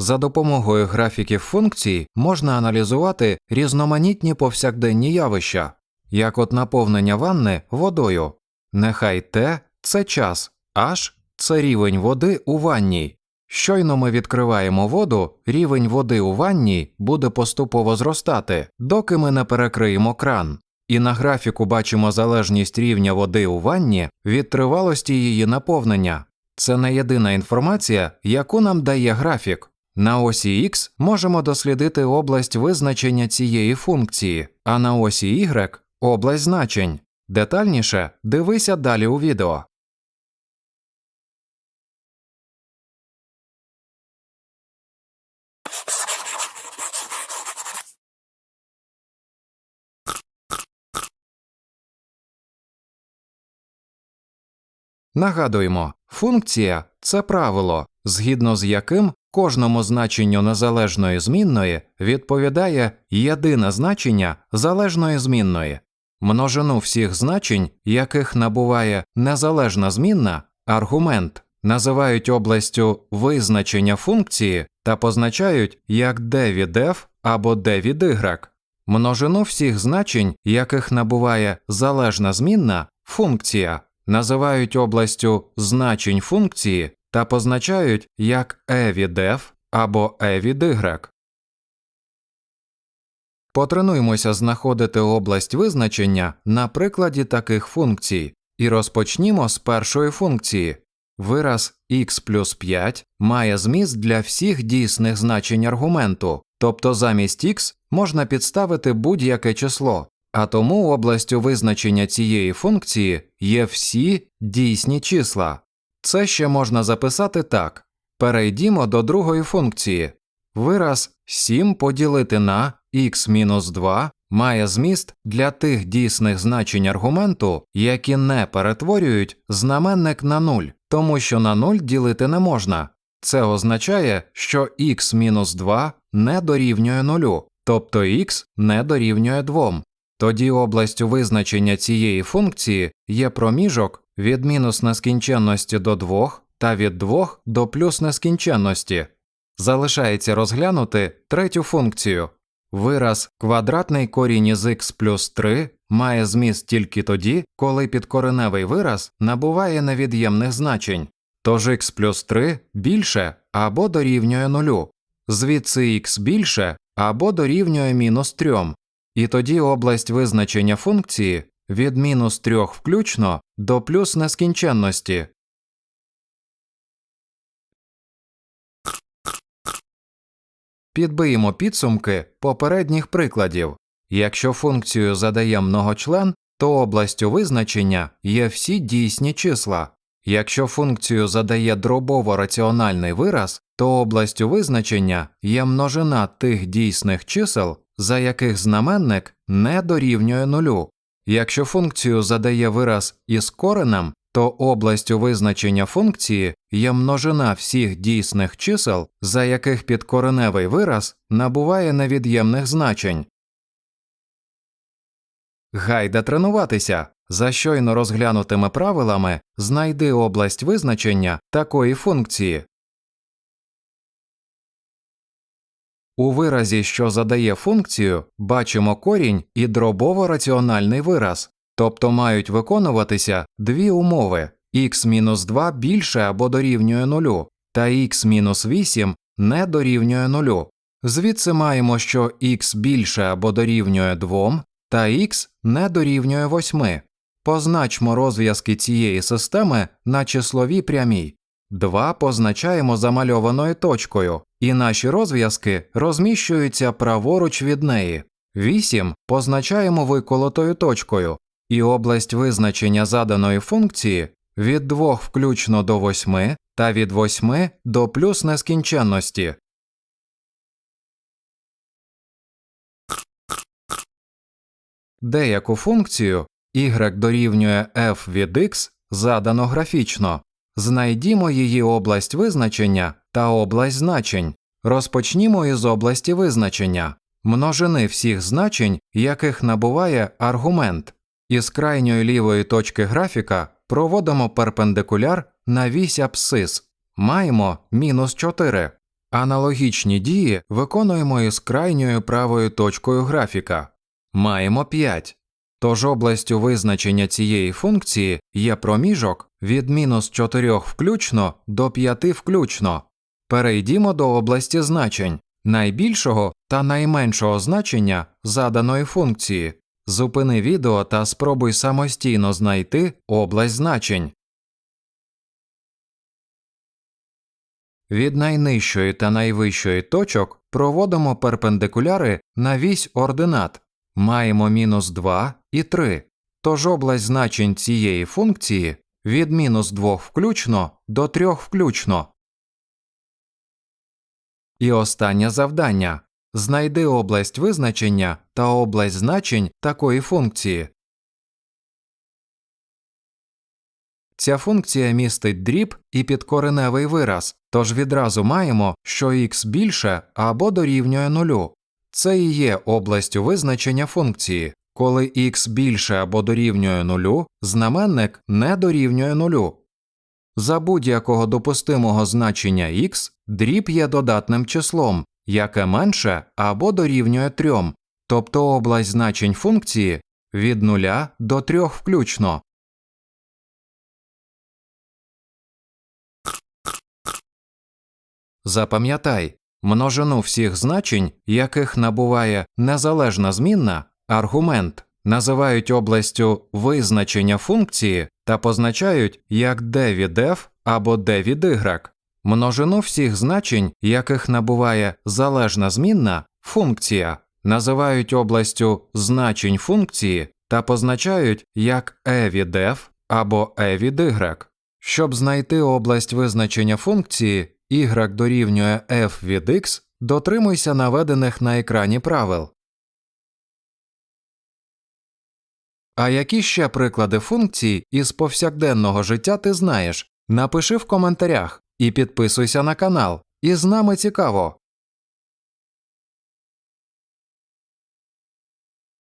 За допомогою графіків функцій можна аналізувати різноманітні повсякденні явища, як от наповнення ванни водою. Нехай Т це час, H – це рівень води у ванній. Щойно ми відкриваємо воду, рівень води у ванні буде поступово зростати, доки ми не перекриємо кран. І на графіку бачимо залежність рівня води у ванні від тривалості її наповнення. Це не єдина інформація, яку нам дає графік. На осі X можемо дослідити область визначення цієї функції, а на осі Y – область значень. Детальніше дивися далі у відео. Нагадуємо, функція це правило, згідно з яким кожному значенню незалежної змінної відповідає єдине значення залежної змінної. Множину всіх значень, яких набуває незалежна змінна, аргумент, називають областю визначення функції та позначають як d від f або d від y. Множину всіх значень, яких набуває залежна змінна, функція, називають областю значень функції та позначають як e або від. Потренуймося знаходити область визначення на прикладі таких функцій і розпочнімо з першої функції. Вираз x плюс 5 має зміст для всіх дійсних значень аргументу, тобто замість x можна підставити будь-яке число, а тому областю визначення цієї функції є всі дійсні числа. Це ще можна записати так. Перейдімо до другої функції. Вираз 7 поділити на x-2 має зміст для тих дійсних значень аргументу, які не перетворюють знаменник на 0, тому що на 0 ділити не можна. Це означає, що x-2 не дорівнює 0, тобто x не дорівнює 2. Тоді областю визначення цієї функції є проміжок від мінус нескінченності до 2 та від 2 до плюс нескінченності. Залишається розглянути третю функцію. Вираз квадратний корінь із х плюс 3 має зміст тільки тоді, коли підкореневий вираз набуває невід'ємних значень, тож х плюс 3 більше або дорівнює нулю, звідси х більше або дорівнює мінус 3, і тоді область визначення функції від мінус 3 включно до плюс нескінченності. Підбиємо підсумки попередніх прикладів. Якщо функцію задає многочлен, то областю визначення є всі дійсні числа. Якщо функцію задає дробово раціональний вираз, то областю визначення є множина тих дійсних чисел, за яких знаменник не дорівнює нулю. Якщо функцію задає вираз із коренем, то областю визначення функції є множина всіх дійсних чисел, за яких підкореневий вираз набуває невід'ємних значень. Гайда тренуватися. За щойно розглянутими правилами знайди область визначення такої функції. У виразі, що задає функцію, бачимо корінь і дробово-раціональний вираз, тобто мають виконуватися дві умови x-2 більше або дорівнює нулю, та x-8 не дорівнює нулю. Звідси маємо, що x більше або дорівнює 2, та x не дорівнює 8. Позначмо розв'язки цієї системи на числовій прямій. 2 позначаємо замальованою точкою, і наші розв'язки розміщуються праворуч від неї. 8 позначаємо виколотою точкою, і область визначення заданої функції від 2 включно до 8 та від 8 до плюс нескінченності. Деяку функцію y дорівнює f від x задано графічно. Знайдімо її область визначення та область значень. Розпочнімо із області визначення, множини всіх значень, яких набуває аргумент. Із крайньої лівої точки графіка проводимо перпендикуляр на вісь абсцис. Маємо мінус 4. Аналогічні дії виконуємо із крайньою правою точкою графіка. Маємо 5. Тож областю визначення цієї функції є проміжок від мінус 4 включно до 5 включно. Перейдімо до області значень найбільшого та найменшого значення заданої функції. Зупини відео та спробуй самостійно знайти область значень. Від найнижчої та найвищої точок проводимо перпендикуляри на вісь ординат. Маємо мінус 2 і 3. Тож область значень цієї функції від мінус 2 включно до 3 включно. І останнє завдання. Знайди область визначення та область значень такої функції. Ця функція містить дріб і підкореневий вираз, тож відразу маємо, що x більше або дорівнює нулю. Це і є областю визначення функції. Коли x більше або дорівнює нулю, знаменник не дорівнює нулю. За будь-якого допустимого значення x дріб є додатним числом, яке менше або дорівнює 3, тобто область значень функції від 0 до 3 включно. Запам'ятай, множину всіх значень, яких набуває незалежна змінна, аргумент, називають областю визначення функції та позначають як d або d. Множину всіх значень, яких набуває залежна змінна, функція, називають областю значень функції та позначають як e або e. Щоб знайти область визначення функції y дорівнює f від x, дотримуйся наведених на екрані правил. А які ще приклади функцій із повсякденного життя ти знаєш? Напиши в коментарях і підписуйся на канал. І з нами цікаво.